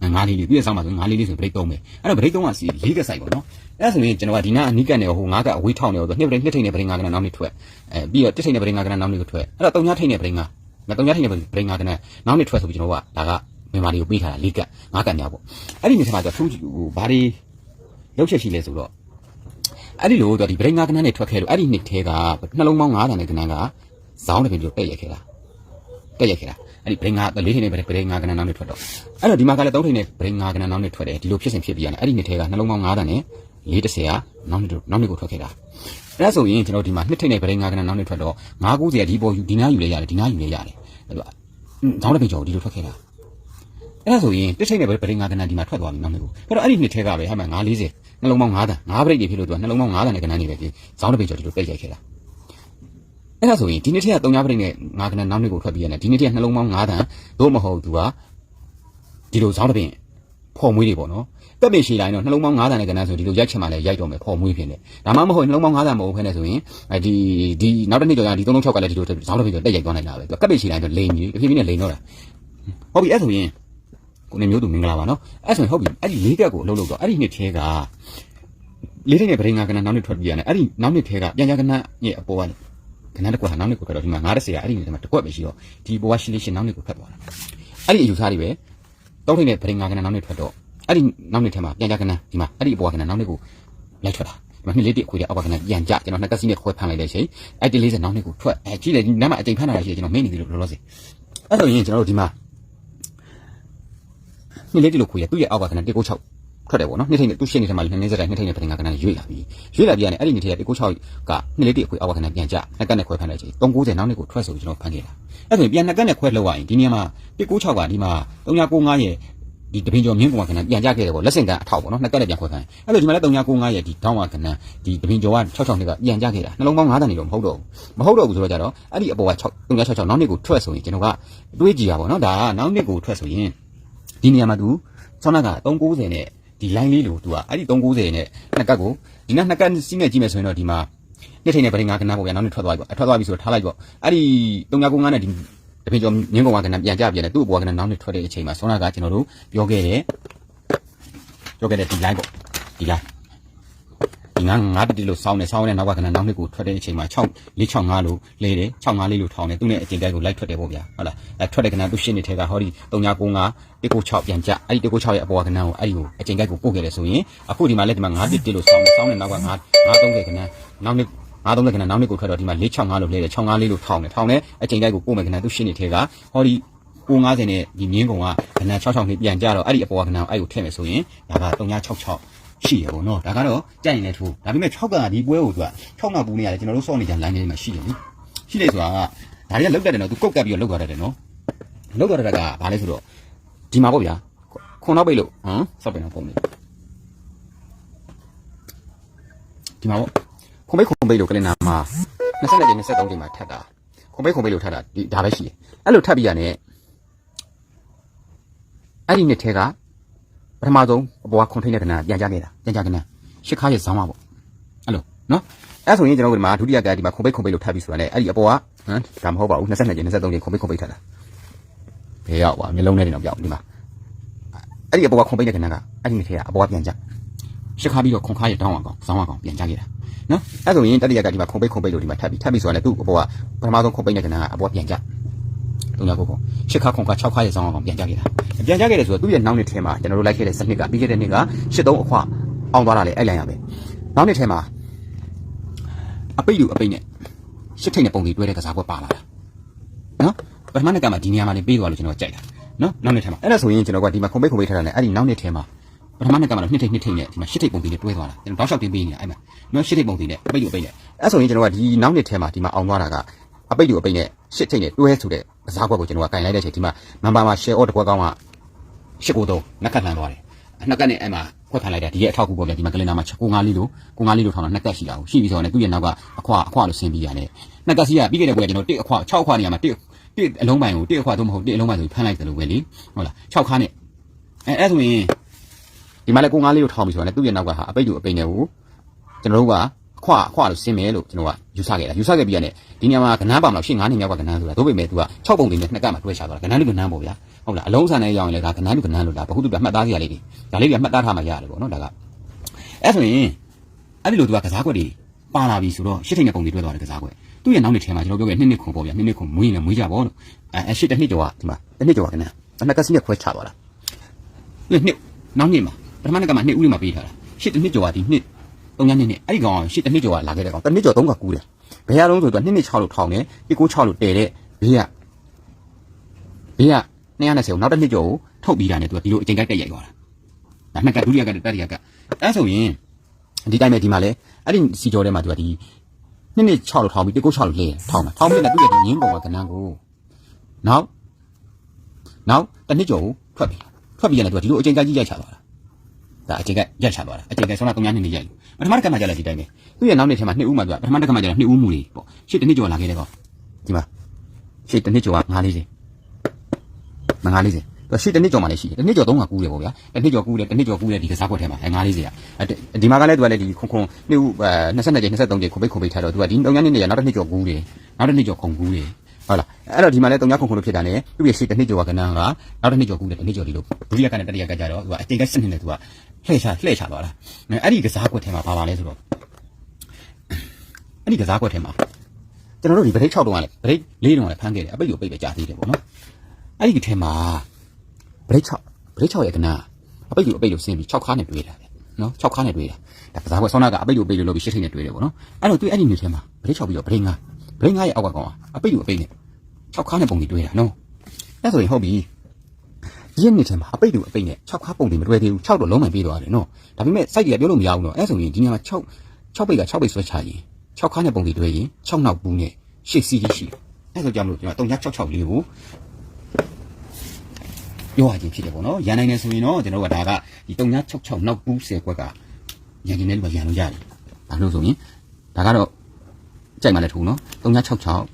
Speaker 1: 944သူ့ရဲ့ဇောင်းမှာဆို944ဆိုဗရိတ်3ပဲအဲ့တော့ဗရိတ်3ကစီ4ကစိုက်ပေါ့နော်အဲ့ဆိုရင်ကျွန်တော်ကဒီနာအနိကတ်နဲ့ဟို9ကအဝေးထောင်းနေတော့နှစ်ဗရိတ်နှစ်ထိန်နဲ့ဗရိတ်5ကဏ္ဍနောက်နေ့ထွက်အဲပြီးတော့တစ်ထိန်နဲ့ဗရိတ်5ကဏ္ဍနောက်နေ့ကိုထွက်အဲ့တော့3ညထိန်နဲ့ဗရိတ်5ငါ3ညထိန်နဲ့ဗရိတ်5ကဏ္ဍနောက်နေ့ထွက်ဆိုပြီးကျွန်တော်ကဒါက မြန်မာတွေကိုပေးထားတာ၄ကတ်၅ကတ်များပေါ့အဲ့ဒီနေရာမှာကျတော့သူဟိုဘာတွေလောက်ချက်ရှိလဲဆိုတော့အဲ့ဒီလိုတော့ဒီဗရိတ်ငါးကနန်းနဲ့ထွက်ခဲ့လို့အဲ့ဒီနှစ်ထဲကနှလုံးပေါင်း9တန်တဲ့ကနန်းကဇောင်းတစ်ပင်ပြီးတော့တက်ရက်ခဲ့တာတက်ရက်ခဲ့တာအဲ့ဒီဗရိတ်ငါးလေးထိန်နဲ့ဗရိတ်ငါးကနန်းနောက်နဲ့ထွက်တော့အဲ့တော့ဒီမှာကလည်း၃ထိန်နဲ့ဗရိတ်ငါးကနန်းနောက်နဲ့ထွက်တယ်ဒီလိုဖြစ်စဉ်ဖြစ်ပြီးရတယ်အဲ့ဒီနှစ်ထဲကနှလုံးပေါင်း9တန်နဲ့430ကနောက်နှစ်နောက်နှစ်ကိုထွက်ခဲ့တာအဲ့ဒါဆိုရင်ကျွန်တော်ဒီမှာနှစ်ထိန်နဲ့ဗရိတ်ငါးကနန်းနောက်နဲ့ထွက်တော့990ကဒီပေါ်ယူဒီနားယူလဲရတယ်ဒီနားယူလဲရတယ်အဲ့တော့ဇောင်းတစ်ပင်ကျော်ဒီလိုထွက်ခဲ့တာ အဲ့ဒါဆိုရင်တစ်ချိန်နဲ့ပဲပရိငါကဏ္ဍဒီမှာထွက်သွားပြီနောက်မျိုးအဲ့တော့အဲ့ဒီနှစ်ထဲကပဲဟာမှ940နှလုံးပေါင်း9တန်9ပရိတ်တွေဖြစ်လို့သူကနှလုံးပေါင်း9တန်နဲ့ကဏ္ဍနေပဲဒီဇောင်းတစ်ပိတ်ကျော်ဒီလိုပိတ်ရိုက်ခဲ့တာအဲ့ဒါဆိုရင်ဒီနှစ်ထဲက3ပရိတ်နဲ့9ကဏ္ဍနောက်နှစ်ကိုထွက်ပြီးရတယ်ဒီနှစ်ထဲကနှလုံးပေါင်း9တန်သို့မဟုတ်သူကဒီလိုဇောင်းတစ်ပိတ်ဖော်မွေးတွေပေါ့နော်တက်ပင်ရှည်လိုက်တော့နှလုံးပေါင်း9တန်နဲ့ကဏ္ဍဆိုဒီလိုရိုက်ချင်မှလည်းရိုက်တော့မယ်ဖော်မွေးဖြစ်နေဒါမှမဟုတ်နှလုံးပေါင်း9တန်မဟုတ်ဖ ೇನೆ ဆိုရင်ဒီဒီနောက်တစ်နှစ်ကျော်ကဒီ336ကလည်းဒီလိုဇောင်းတစ်ပိတ်ကျော်တက်ရိုက်သွားနိုင်တာပဲသူကကပ်ပင်ရှည်လိုက်တော့လိန်ကြီးအဖြစ်ဖြစ်နဲ့လိန်တော့တာဟုတ်ပြီအဲ့ဆိုရင် ကိုနေမျိုးသူမင်္ဂလာပါနော်အဲ့ဆိုရင်ဟုတ်ပြီအဲ့ဒီလေးကက်ကိုအလုပ်လုပ်တော့အဲ့ဒီနှစ်ထဲကလေးထိပ်နဲ့ဗရိန်ငါကနနောက်နှစ်ထွက်ပြီးရတယ်အဲ့ဒီနောက်နှစ်ထဲကပြန်ကြကနရဲ့အပေါ်ကနေခဏတစ်ကွက်ဟာနောက်နှစ်ကိုထွက်တော့ဒီမှာ90ရာအဲ့ဒီနေရာမှာတစ်ကွက်ပဲရှိတော့ဒီဘဝရှင်းလေးရှင်းနောက်နှစ်ကိုထွက်သွားတာအဲ့ဒီအယူဆတွေပဲတောက်ထိတ်နဲ့ပရင်ငါကနနောက်နှစ်ထွက်တော့အဲ့ဒီနောက်နှစ်ထဲမှာပြန်ကြကနဒီမှာအဲ့ဒီဘဝကနနောက်နှစ်ကိုလိုက်ထွက်တာဒီမှာနှစ်လေးတိအခွေတဲ့အောက်ကကနပြန်ကြကျွန်တော်နှစ်ကက်စီနဲ့ခွဲဖမ်းလိုက်တဲ့အချိန်အဲ့ဒီ40နောက်နှစ်ကိုထွက်အဲကြည့်လေဒီနားမှာအချိန်ဖမ်းလာတာရှိတယ်ကျွန်တော်မင်းနေသေးလို့လောလောဆယ်အဲ့ဆိုရင်ကျွန်တော်တို့ဒီမှာ နှစ်လေးတိလို့ခွေရသူ့ရဲ့အောက်ကကန196ထွက်တယ်ပေါ့နော်နှစ်ထိပ်နဲ့သူ့ရှင်းနေတဲ့မှာနှစ်နေစတိုင်းနှစ်ထိပ်နဲ့ပရင်ငါကနရွေ့လာပြီရွေ့လာပြီးရတယ်အဲ့ဒီနှစ်ထိပ်က196ကနှစ်လေးတိအခွေအောက်ကကနပြန်ကြနှစ်ကက်နဲ့ခွဲဖမ်းလိုက်ချိန်390နောက်နှစ်ကိုထွက်ဆိုပြီးကျွန်တော်ဖမ်းခဲ့တာအဲ့ဆိုရင်ပြန်နှစ်ကက်နဲ့ခွဲလောက်ရရင်ဒီနေရာမှာ196ကဒီမှာ395ရဲ့ဒီတပင်းကျော်မြင်းကောင်ကနပြန်ကြခဲ့တယ်ပေါ့လက်စင်ကန်အထောက်ပေါ့နော်နှစ်ကက်နဲ့ပြန်ခွဲခိုင်းအဲ့လိုဒီမှာလည်း395ရဲ့ဒီတောင်းဝကနဒီတပင်းကျော်က66နှစ်ကပြန်ကြခဲ့တာနှလုံးပေါင်း9တန်နေတော့မဟုတ်တော့ဘူးမဟုတ်တော့ဘူးဆိုတော့ကြတော့အဲ့ဒီအပေါ်က6 366နောက်နှစ်ကိုထွက်ဆိုရင်ကျွန်တော်ကအတွေးကြည့်ရပါပေါ့နော်ဒါကနောက်နှစ်ကိုထွက်ဆိုရင် ဒီနေရာမှာသူဆောင်းနာက390နဲ့ဒီ line လေးလို့သူကအဲ့ဒီ390နဲ့နှစ်ကက်ကိုဒီနောက်နှစ်ကက်စီးနဲ့ကြည့်မယ်ဆိုရင်တော့ဒီမှာနှစ်ထိန်နဲ့ပရင်ငါကနပေါ့ဗျာနောက်နှစ်ထွက်သွားပြီပေါ့ထွက်သွားပြီဆိုတော့ထားလိုက်ပေါ့အဲ့ဒီ395နဲ့ဒီတပင်ကျော်မြင်းကောင်ကနပြန်ကြပြန်တယ်သူ့အပေါ်ကနနောက်နှစ်ထွက်တဲ့အချိန်မှာဆောင်းနာကကျွန်တော်တို့ပြောခဲ့တယ်ပြောခဲ့တဲ့ဒီ line ပေါ့ဒီ line ဒီ ငါငါးတတိလို့စောင်းနေစောင်းနေနောက်ကကနနောက်နှစ်ကိုထွက်တဲ့အချိန်မှာ6 465လို့လဲတယ်65လေးလို့ထောင်းတယ်သူနဲ့အချိန်တိုင်းကိုလိုက်ထွက်တယ်ပေါ့ဗျာဟုတ်လားအဲထွက်တဲ့ကနသူရှင်းနေတဲ့ကဟောဒီ3995 196ပြန်ကြအဲ့ဒီ196ရဲ့အပေါ်ကကနကိုအဲ့ဒီကိုအချိန်တိုင်းကိုပို့ခဲ့တယ်ဆိုရင်အခုဒီမှာလက်ဒီမှာ9တတိလို့စောင်းနေစောင်းနေနောက်က9 930ကနနောက်နှစ်930ကနနောက်နှစ်ကိုထွက်တော့ဒီမှာ465လို့လဲတယ်65လေးလို့ထောင်းတယ်ထောင်းတယ်အချိန်တိုင်းကိုပို့မယ်ကနသူရှင်းနေတဲ့ကဟောဒီ950နဲ့ဒီမြင်းကုံကကန66နှစ်ပြန်ကြတော့အဲ့ဒီအပေါ်ကကနကိုအဲ့ကိုထည့်မယ်ဆိုရင်ဒါက3966 ရှိရပေါ့နော်ဒါကတော့ကြိုက်ရင်လည်းထိုးဒါပေမဲ့6ကဒီပွဲကိုသူက6ကပူနေရတယ်ကျွန်တော်တို့စောင့်နေကြ line လေးမှာရှိတယ်လေရှိလေဆိုတာကဒါတွေကလုတ်တတ်တယ်နော်သူကုတ်ကပ်ပြီးတော့လုတ်သွားတတ်တယ်နော်လုတ်သွားတတ်တာကဘာလဲဆိုတော့ဒီမှာပေါ့ဗျာခွန်တော့ပိတ်လို့ဟမ်စောက်ပင်တော့ပုံနေဒီမှာပေါ့ခွန်ပိတ်ခွန်ပိတ်လို့ကလင်နာမှာ20ကြိမ်23ကြိမ်မှာထပ်တာခွန်ပိတ်ခွန်ပိတ်လို့ထပ်တာဒီဒါပဲရှိတယ်အဲ့လိုထပ်ပြီးရတဲ့အဲ့ဒီနှစ်ထဲက ပထမဆုံးအပေါ်ကခွန်ထိန်တဲ့ကဏ္ဍပြန်ကြခဲ့တာပြန်ကြကဏ္ဍရှစ်ခါရဲ့ဇောင်းပါပေါ့အဲ့လိုနော်အဲ့ဆိုရင်ကျွန်တော်တို့ဒီမှာဒုတိယကဒီမှာခွန်ပိတ်ခွန်ပိတ်လို့ထပ်ပြီးဆိုတာလေအဲ့ဒီအပေါ်ကဟမ်ဒါမဟုတ်ပါဘူး22ကျင်း23ကျင်းခွန်ပိတ်ခွန်ပိတ်ထပ်တာဘယ်ရောက်ပါမျိုးလုံးနဲ့တင်တော့ပြောင်းဒီမှာအဲ့ဒီအပေါ်ကခွန်ပိတ်တဲ့ကဏ္ဍကအဲ့ဒီနှစ်ထဲကအပေါ်ကပြန်ကြရှစ်ခါပြီးတော့ခွန်ခါရဲ့တောင်းအောင်ကောင်ဇောင်းအောင်ကောင်ပြန်ကြခဲ့တာနော်အဲ့ဆိုရင်တတိယကဒီမှာခွန်ပိတ်ခွန်ပိတ်လို့ဒီမှာထပ်ပြီးထပ်ပြီးဆိုတာလေသူ့အပေါ်ကပထမဆုံးခွန်ပိတ်တဲ့ကဏ္ဍကအပေါ်ပြန်ကြတုံညာကိုကိုရှစ်ခါခွန်ခါ6ခါရဲ့ဇောင်းအောင်ကောင်ပြန်ကြခဲ့တာ ပြန်ကြခဲ့တယ်ဆိုတော့သူ့ရဲ့နောက်နှစ်ထဲမှာကျွန်တော်တို့လိုက်ခဲ့တဲ့စနစ်ကပြီးခဲ့တဲ့နှစ်က83အခွအောင်သွားတာလေအဲ့လိုင်းရပဲနောက်နှစ်ထဲမှာအပိတ်လူအပိတ်နဲ့ရှစ်ထိတ်နဲ့ပုံစံတွဲတဲ့ကစားပွဲပါလာတာနော်ပထမနှစ်ကမှဒီနေရာမှာနေပေးသွားလို့ကျွန်တော်ကြိုက်တာနော်နောက်နှစ်ထဲမှာအဲ့ဒါဆိုရင်ကျွန်တော်ကဒီမှာခုံပိတ်ခုံပိတ်ထားတာလေအဲ့ဒီနောက်နှစ်ထဲမှာပထမနှစ်ကမှတော့နှစ်ထိတ်နှစ်ထိတ်နဲ့ဒီမှာရှစ်ထိတ်ပုံစံနဲ့တွဲသွားတာကျွန်တော်တောက်လျှောက်တင်ပေးနေတာအဲ့မှာနော်ရှစ်ထိတ်ပုံစံနဲ့အပိတ်လူအပိတ်နဲ့အဲ့ဆိုရင်ကျွန်တော်ကဒီနောက်နှစ်ထဲမှာဒီမှာအောင်သွားတာကအပိတ်လူအပိတ်နဲ့ ရှစ်ထိတ်နဲ့တွဲဆိုတဲ့ကစားပွဲကိုကျွန်တော်ကကင်လိုက်တဲ့အချိန်ဒီမှာမန်ပါမှာ share order တစ်ခွက်ကောင်းကရှစ်ကိုတော့နှက်ကတ်လှမ်းသွားတယ်နှက်ကတ်နဲ့အဲ့မှာခွက်ခံလိုက်တာဒီရဲ့အထောက်အကူပေါ့ဗျာဒီမှာကလင်နာမှာကိုငါလေးလို့ကိုငါလေးလို့ထောင်းတာနှက်ကတ်ရှိတာကိုရှိပြီဆိုတော့လည်းသူ့ရဲ့နောက်ကအခွာအခွာလို့ဆင်းပြီးရတယ်နှက်ကတ်စီကပြီးခဲ့တဲ့ဘွဲကျွန်တော်တစ်အခွာ6အခွာနေရာမှာတစ်တစ်အလုံးပိုင်ကိုတစ်အခွာတော့မဟုတ်တစ်အလုံးပိုင်ဆိုဖမ်းလိုက်တယ်လို့ပဲလေဟုတ်လား6ခါနဲ့အဲအဲ့ဆိုရင်ဒီမှာလည်းကိုငါလေးလို့ထောင်းပြီဆိုတော့လည်းသူ့ရဲ့နောက်ကဟာအပိတ်တူအပိတ်နဲ့ကိုကျွန်တော်တို့က ခွာခွာလို့ဆင်းမယ်လို့ကျွန်တော်ကယူဆခဲ့တာယူဆခဲ့ပြီးရတယ်ဒီနေရာမှာကဏ္ဍပါမလို့ရှင်း9နှစ်မြောက်ကဏ္ဍဆိုတာတို့ပေမဲ့သူက6ပုံတင်နဲ့နှစ်ကတ်မှာတွဲရှာသွားတာကဏ္ဍလူကဏ္ဍပေါ့ဗျာဟုတ်လားအလုံးဆန်နဲ့ရောင်းရင်လည်းဒါကဏ္ဍလူကဏ္ဍလို့လားဘ ഹു တုပြမှတ်သားစရာလေးတွေဒါလေးတွေမှတ်သားထားမှရတယ်ပေါ့နော်ဒါကအဲ့ဆိုရင်အဲ့ဒီလိုသူကကစားကွက်တွေပါလာပြီဆိုတော့ရှစ်ထိန်နဲ့ပုံတွေတွဲသွားတယ်ကစားကွက်သူ့ရဲ့နောက်နှစ်ထဲမှာကျွန်တော်ပြောခဲ့နှစ်နှစ်ခုပေါ့ဗျာနှစ်နှစ်ခုမွေးရင်လည်းမွေးကြပေါ့လို့အဲရှစ်တစ်နှစ်ကျော်ကဒီမှာတစ်နှစ်ကျော်ကကဏ္ဍအနှစ်ကစီနဲ့ခွဲချသွားတာနှစ်နှစ်နောက်နှစ်မှာပထမနှစ်ကမှနှစ်ဦးလေးမှာပေးထားတာရှစ်တစ်နှစ်ကျော်ကဒီနှစ် သုံးညနှစ်နှစ်အဲ့ဒီကောင်ရှစ်တစ်နှစ်ကျော်ကလာခဲ့တဲ့ကောင်တစ်နှစ်ကျော်သုံးကကူးတယ်ဘယ်ရလုံးဆိုတော့နှစ်နှစ်6လို့ထောင်တယ်ဒီ96လို့တည်တဲ့ဘေးကဘေးက220ကိုနောက်တစ်နှစ်ကျော်ကိုထုတ်ပြီးတာနဲ့သူကဒီလိုအချိန်ကိုက်တက်ရိုက်သွားတာဒါနှစ်ကဒုတိယကတတိယကအဲ့ဆိုရင်ဒီတိုင်းပဲဒီမှာလဲအဲ့ဒီစီကျော်ထဲမှာသူကဒီနှစ်နှစ်6လို့ထောင်ပြီး196လို့လဲထောင်တာထောင်ပြီးတော့သူ့ရဲ့ဒီငင်းကောင်ကကနန်းကိုနောက်နောက်တစ်နှစ်ကျော်ကိုထွက်ပြီးထွက်ပြီးရတယ်သူကဒီလိုအချိန်ကိုက်ကြီးရိုက်ချသွားတာဒါအချိန်ကိုက်ရိုက်ချသွားတာအချိန်ကိုက်ဆောင်းတာ3နှစ်နှစ်ရိုက်လို့ ပထမတစ်ကမှကြလဲဒီတိုင်းပဲသူ့ရဲ့နောက်နှစ်ထဲမှာနှစ်ဦးမှသူကပထမတစ်ကမှကြလဲနှစ်ဦးမူတွေပေါ့ရှစ်တစ်နှစ်ကျော်လာခဲ့တဲ့ကောင်ဒီမှာရှစ်တစ်နှစ်ကျော်က940 မငါ40သူရှစ်တစ်နှစ်ကျော်မှလည်းရှိတယ်တစ်နှစ်ကျော်သုံးကကူးတယ်ပေါ့ဗျာတစ်နှစ်ကျော်ကူးတယ်တစ်နှစ်ကျော်ကူးတယ်ဒီကစားကွက်ထဲမှာအဲ940อ่ะဒီမှာကလည်းသူကလည်းဒီခွန်ခွန်နှစ်ဦးအဲ22ကျင်း23ကျင်းခုပိတ်ခုပိတ်ထားတော့သူကဒီ3ညနေရနောက်တစ်နှစ်ကျော်ကူးတယ်နောက်တစ်နှစ်ကျော်ခုံကူးတယ်ဟုတ်လားအဲ့တော့ဒီမှာလည်း3ညခုံခုလို့ဖြစ်တာ ਨੇ သူ့ရဲ့ရှစ်တစ်နှစ်ကျော်ကကနန်းကနောက်တစ်နှစ်ကျော်ကူးတယ်တစ်နှစ်ကျော်ဒီလိုဒုတိယကနဲ့တတိယကကြတော့သူကအတိတ်က7နှစ်နဲ့သူက လှည့်ချလှည့်ချသွားတာအဲ့ဒီကစားကွက်ထဲမှာပါပါလဲဆိုတော့အဲ့ဒီကစားကွက်ထဲမှာကျွန်တော်တို့ဒီဗရိတ်6တုံးကလည်းဗရိတ်4တုံးကလည်းဖမ်းခဲ့တယ်အပိတ်ကိုပိတ်ပဲကြာသေးတယ်ပေါ့နော်အဲ့ဒီထဲမှာဗရိတ်6ဗရိတ်6ရဲ့ကနာအပိတ်ကိုအပိတ်ကိုဆင်းပြီး6ခါနဲ့တွေးတာဗျနော်6ခါနဲ့တွေးတာဒါကစားပွဲဆောင်းနာကအပိတ်ကိုပိတ်လို့လုပ်ပြီးရှစ်ထိတ်နဲ့တွေးတယ်ပေါ့နော်အဲ့တော့သူအဲ့ဒီမျိုးထဲမှာဗရိတ်6ပြီးတော့ဗရိတ်5ဗရိတ်5ရဲ့အောက်ကကောင်ကအပိတ်ကိုအပိတ်နဲ့6ခါနဲ့ပုံပြီးတွေးတာနော်အဲ့ဆိုရင်ဟုတ်ပြီ ဒီရက်နေ့ထဲမှာအပိတ်တူအပိတ်နဲ့6ခါပုံတွေမတွေ့သေးဘူး6တော့လုံးမှန်ပြီးသွားတယ်နော်ဒါပေမဲ့စိုက်ကပြောလို့မရဘူးနော်အဲ့ဆိုရင်ဒီနေရာမှာ6 6ပိတ်က6ပိတ်ဆွဲချရင်6ခါနဲ့ပုံတွေတွေ့ရင်6နောက်ဘူးနဲ့ရှေ့စီးကြီးရှိတယ်အဲ့ဆိုကြောင့်မလို့ကျွန်တော်366လေးကိုပြောရခြင်းဖြစ်တယ်ပေါ့နော်ရန်နိုင်နေဆိုရင်တော့ကျွန်တော်ကဒါကဒီ366နောက်ဘူး10ခွက်ကရန်နေတယ်လို့ရန်လို့ရတယ်ဘာလို့ဆိုရင်ဒါကတော့ကြိုက်မှလည်းထုံနော်366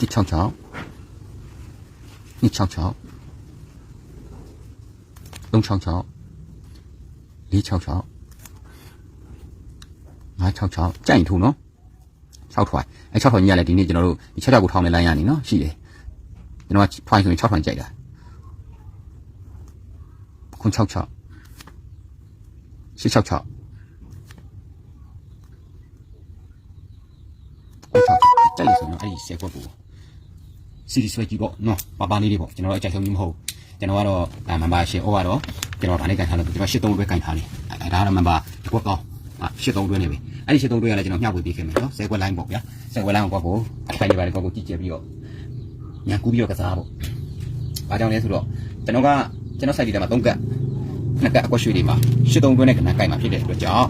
Speaker 1: 166 266 366 466 966ကြိုက်ရင်ထုံနော်6ထွိုင်အဲ6ထွိုင်ကြီးကလည်းဒီနေ့ကျွန်တော်တို့ဒီ6ချက်ကိုထောင်းနေလိုက်ရနေနော်ရှိတယ်ကျွန်တော်ကထွိုင်ဆိုရင်6ထွိုင်ကြိုက်တာခွန်66 666 666ကြိုက်လို့ဆိုရင်အဲ့ဒီ10ခွက်ကိုစီရီဆွဲကြည့်ပေါ့နော်ပါပါလေးတွေပေါ့ကျွန်တော်တို့အကြိုက်ဆုံးကြီးမဟုတ် ကျွန်တော်ကတော့မန်ပါရှင်ဩကတော့ကျွန်တော်ဗာနဲ့ကန်ထားလို့ကျွန်တော်ရှစ်သုံးတွဲကန်ထားတယ်အဲဒါကတော့မန်ပါဒီကွက်ကောင်းအာရှစ်သုံးတွဲနေပြီအဲ့ဒီရှစ်သုံးတွဲကလည်းကျွန်တော်မျှဝေပေးခဲ့မယ်နော်10ခွက်လိုင်းပေါ့ဗျာ10ခွက်လိုင်းကိုကွက်ကိုအခိုင်လေးပါလေကွက်ကိုကြည့်ကြပြီးတော့ညာကူးပြီးတော့ကစားပေါ့ဘာကြောင့်လဲဆိုတော့ကျွန်တော်ကကျွန်တော် site ဒီထဲမှာ3ကတ်နှစ်ကတ်အကွက်ရွှေတွေမှာရှစ်သုံးတွဲနဲ့ကနန်းကိုက်မှာဖြစ်တဲ့အတွက်ကြောင့်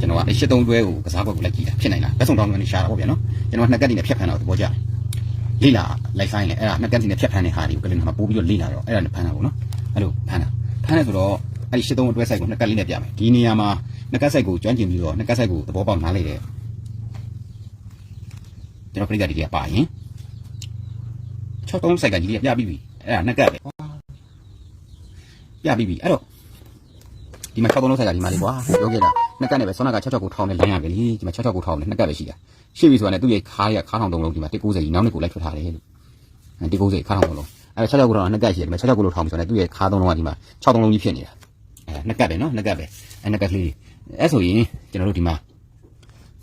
Speaker 1: ကျွန်တော်ကအဲ့ရှစ်သုံးတွဲကိုကစားကွက်ကိုလိုက်ကြည့်တာဖြစ်နိုင်လားလက်ဆောင်တောင်းကနေရှာတာပေါ့ဗျာနော်ကျွန်တော်နှစ်ကတ်တွေနဲ့ဖြတ်ဖမ်းတော့သဘောကျတယ် လိလာလိုက်ဆိုင်လေအဲ့ဒါနှစ်ကတ်စီနဲ့ဖြတ်ဖမ်းတဲ့ဟာတွေကိုကလေးမှာပို့ပြီးတော့လိလာတော့အဲ့ဒါနဲ့ဖမ်းတာပေါ့နော်အဲ့လိုဖမ်းတာဖမ်းတယ်ဆိုတော့အဲ့ဒီရှစ်သုံးအတွဲဆိုင်ကိုနှစ်ကတ်လေးနဲ့ပြမယ်ဒီနေရာမှာနှစ်ကတ်ဆိုင်ကိုကျွမ်းကျင်ပြီးတော့နှစ်ကတ်ဆိုင်ကိုသဘောပေါက်နားလေတယ်ကျွန်တော်ခရစ်ကဒီကပါရင်6သုံးဆိုင်ကကြီးကပြပြီးပြီအဲ့ဒါနှစ်ကတ်ပဲပြပြီးပြီအဲ့တော့ဒီမှာ6သုံးလုံးဆိုင်ကဒီမှာလေးကွာပြောခဲ့တာ နှစ်ကတ်နဲ့ပဲဆောနာက66ကိုထောင်းနေလမ်းရပဲလေဒီမှာ66ကိုထောင်းနေနှစ်ကတ်ပဲရှိတာရှိပြီဆိုတာနဲ့သူ့ရဲ့ခါးရခါးထောင်သုံးလုံးဒီမှာ190ကြီးနောက်နှစ်ကိုလိုက်ထွက်ထားတယ်လို့190ခါးထောင်သုံးလုံးအဲ့66ကိုထောင်းနှစ်ကတ်ရှိတယ်ဒီမှာ66ကိုထောင်းပြီဆိုတော့သူ့ရဲ့ခါးသုံးလုံးကဒီမှာ6သုံးလုံးကြီးဖြစ်နေတာအဲနှစ်ကတ်ပဲနော်နှစ်ကတ်ပဲအဲနှစ်ကတ်ကလေးအဲ့ဆိုရင်ကျွန်တော်တို့ဒီမှာ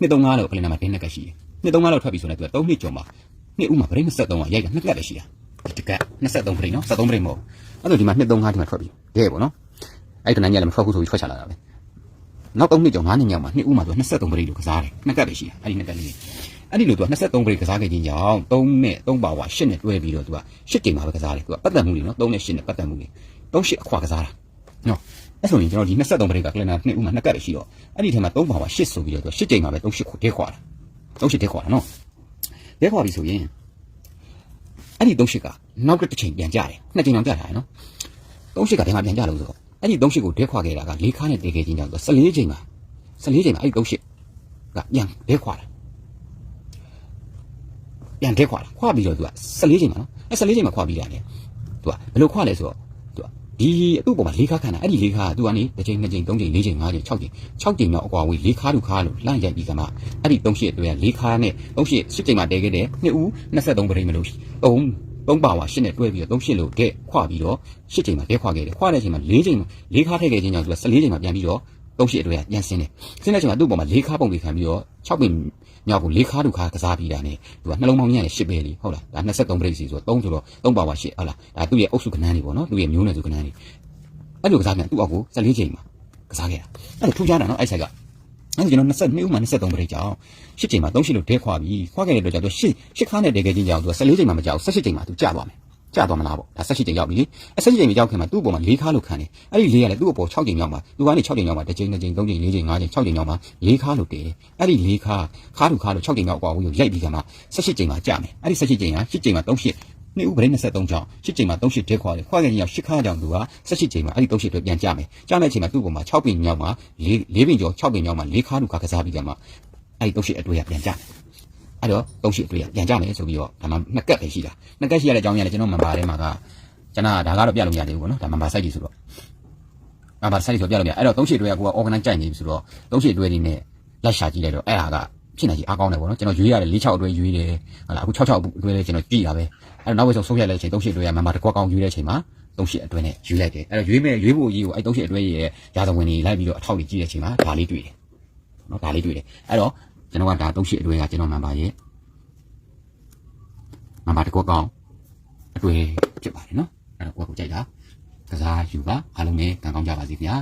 Speaker 1: နှစ်သုံးငါးလို့ကလေးနာမှာတင်းနှစ်ကတ်ရှိတယ်နှစ်သုံးငါးလို့ထွက်ပြီဆိုတော့သူက3နှစ်ကျော်မှာနှစ်ဦးမှာဗရိတ်23ကရိုက်ကနှစ်ကတ်ပဲရှိတာဒီကတ်23ဗရိတ်နော်73ဗရိတ်မဟုတ်အဲ့တော့ဒီမှာနှစ်သုံးငါးဒီမှာထွက်ပြီဒဲပေါ့နော်အဲ့တော့နိုင်ရလည်းမထွက်ဘူးဆိုပြီးထွက်ချလာတာပဲ နောက်3နှစ်ကျော်9နှစ်ညောင်မှာနှစ်ဦးမှာသူ23ဗရိတ်လို့ကစားတယ်နှစ်ကတ်ပဲရှိတာအဲ့ဒီနှစ်ကတ်လေးအဲ့ဒီလိုသူက23ဗရိတ်ကစားခဲ့ခြင်းကြောင့်3နဲ့3ပါဝါ8နဲ့တွဲပြီးတော့သူက8ချိန်မှာပဲကစားတယ်သူကပတ်သက်မှုတွေနော်3နဲ့8နဲ့ပတ်သက်မှုတွေ3 8အခွာကစားတာနော်အဲ့ဆိုရင်ကျွန်တော်ဒီ23ဗရိတ်ကကလနာနှစ်ဦးမှာနှစ်ကတ်ပဲရှိတော့အဲ့ဒီထဲမှာ3ပါဝါ8ဆိုပြီးတော့သူက8ချိန်မှာပဲ3 8ခွဲခွာတာ3 8တဲခွာတာနော်တဲခွာပြီဆိုရင်အဲ့ဒီ3 8ကနောက်တစ်ချိန်ပြန်ကြတယ်နှစ်ချိန်အောင်ကြတာနော်3 8ကဒီမှာပြန်ကြလို့ဆိုတော့ အဲ့ဒီ3 8ကိုတဲခွာခဲ့တာက၄ခါနဲ့တဲခဲ့ခြင်းကြောင့်သူ14ချိန်မှာ14ချိန်မှာအဲ့ဒီ3 8ကပြန်တဲခွာတာပြန်တဲခွာတာခွာပြီးတော့သူက14ချိန်မှာနော်အဲ့14ချိန်မှာခွာပြီးတာလေသူကဘယ်လိုခွာလဲဆိုတော့သူကဒီအတုပေါ်မှာ၄ခါခံတာအဲ့ဒီ၄ခါကသူကနေတစ်ချိန်နှစ်ချိန်သုံးချိန်လေးချိန်ငါးချိန်၆ချိန်၆ချိန်တော့အကွာဝေး၄ခါလူခါလို့လှမ်းရိုက်ပြီးကမှအဲ့ဒီ3 8အတွဲက၄ခါနဲ့3 8 10ချိန်မှာတဲခဲ့တယ်နှစ်ဦး23ပရိမလို့3 သုံးပါဝါရှစ်နဲ့တွဲပြီးတော့သုံးရှစ်လို့တဲ့ခွပြီးတော့ရှစ်ချိန်မှာတဲခွခဲ့တယ်ခွတဲ့အချိန်မှာ၄ချိန်၄ခါထည့်ခဲ့ခြင်းကြောင့်သူက14ချိန်မှာပြန်ပြီးတော့သုံးရှစ်အတွဲကပြန်ဆင်းတယ်ဆင်းတဲ့အချိန်မှာသူ့ပေါ်မှာ၄ခါပုံပြီးခံပြီးတော့6ပင်မြောက်ကို၄ခါတူခါကစားပြီးတာနဲ့သူကနှလုံးပေါင်းကြီးနဲ့ရှစ်ပဲလေဟုတ်လားဒါ23ပရိစီဆိုတော့3ဆိုတော့3ပါဝါရှစ်ဟုတ်လားဒါသူ့ရဲ့အုပ်စုကဏ္ဍတွေပေါ့နော်သူ့ရဲ့မျိုးနွယ်စုကဏ္ဍတွေအဲ့လိုကစားပြန်သူ့အောက်ကို14ချိန်မှာကစားခဲ့တာအဲ့လိုထူးခြားတာနော်အဲ့ဆိုင်က အဲ့ကျွန်တော်22ဦးမှာ23ပရိကြောင်10ချိန်မှာ3ရှိလို့ဒဲခွာပြီးခွာခဲ့တဲ့အတွက်ကြောင့်သူ10 10ခါနဲ့ဒဲခဲ့ခြင်းကြောင့်သူက14ချိန်မှာမကြောက်17ချိန်မှာသူကျသွားမယ်ကျသွားမလားပေါ့ဒါ18ချိန်ရောက်ပြီလေအဲ့17ချိန်မရောက်ခင်မှာသူ့အပေါ်မှာ4ခါလို့ခံတယ်အဲ့ဒီ4ကလည်းသူ့အပေါ်6ချိန်ရောက်မှာသူကနေ6ချိန်ရောက်မှာတစ်ချိန်တစ်ချိန်3ချိန်4ချိန်5ချိန်6ချိန်ရောက်မှာ4ခါလို့တည်တယ်အဲ့ဒီ4ခါခါလူခါလို့6ချိန်ရောက်กว่าဘူးရိုက်ပြီးကမှ18ချိန်မှာကျမယ်အဲ့ဒီ18ချိန်က10ချိန်မှာ3ရှစ် နှစ်ဦးဗရိတ်23ကြောင်10ချိန်မှာ3ရှစ်တဲခွာတယ်ခွာခဲ့ရင်ရောက်10ခါကြောင်သူက18ချိန်မှာအဲ့ဒီ3ရှစ်အတွက်ပြန်ကြမယ်ကြမယ့်အချိန်မှာသူ့ပေါ်မှာ6ပင်မြောက်မှာ4 4ပင်ကျော်6ပင်မြောက်မှာ4ခါလူခါကစားပြီးကမှအဲ့ဒီ3ရှစ်အတွက်ပြန်ကြမယ်အဲ့တော့သုံးရှိအတွေ့ရပြန်ကြမယ်ဆိုပြီးတော့ဒါမှနှစ်ကက်ပဲရှိတာနှစ်ကက်ရှိရတဲ့အကြောင်းရလဲကျွန်တော်မန်ပါထဲမှာကကျွန်တော်ဒါကတော့ပြလို့မရသေးဘူးပေါ့နော်ဒါမန်ပါ site ကြီးဆိုတော့မန်ပါ site ဆိုပြလို့မရအဲ့တော့သုံးရှိအတွေ့ရကိုက organize ကြိုက်နေပြီဆိုတော့သုံးရှိအတွေ့လေးနဲ့လိုက်ရှာကြည့်လိုက်တော့အဲ့ဒါက ဖြစ်နေကြီးအားကောင်းတယ်ပေါ့နော်ကျွန်တော်ရွေးရတယ်၄6အတွဲရွေးတယ်ဟုတ်လားအခု6 6အတွဲလေးကျွန်တော်ကြည့်တာပဲအဲ့တော့နောက်ဝက်ဆုံးဆုံးဖြတ်လိုက်တဲ့အချိန်သုံးရှိအတွဲရမန်ပါတစ်ကွက်ကောင်းရွေးတဲ့အချိန်မှာသုံးရှိအတွဲနဲ့ရွေးလိုက်တယ်အဲ့တော့ရွေးမဲ့ရွေးဖို့အရေးကိုအဲ့သုံးရှိအတွဲရဲ့ရာဇဝင်တွေလိုက်ပြီးတော့အထောက်တွေကြည့်တဲ့အချိန်မှာဒါလေးတွေ့တယ်နော်ဒါလေးတွေ့တယ်အဲ့တော့ကျွန်တော်ကဒါသုံးရှိအတွဲကကျွန်တော်မန်ပါရဲ့နံပါတ်တစ်ခုကောင်းအတွေ့ဖြစ်ပါတယ်နော်အဲ့တော့ကိုယ့်ကိုကြိုက်တာကစားယူပါအားလုံးနဲ့ကံကောင်းကြပါစေခင်ဗျာ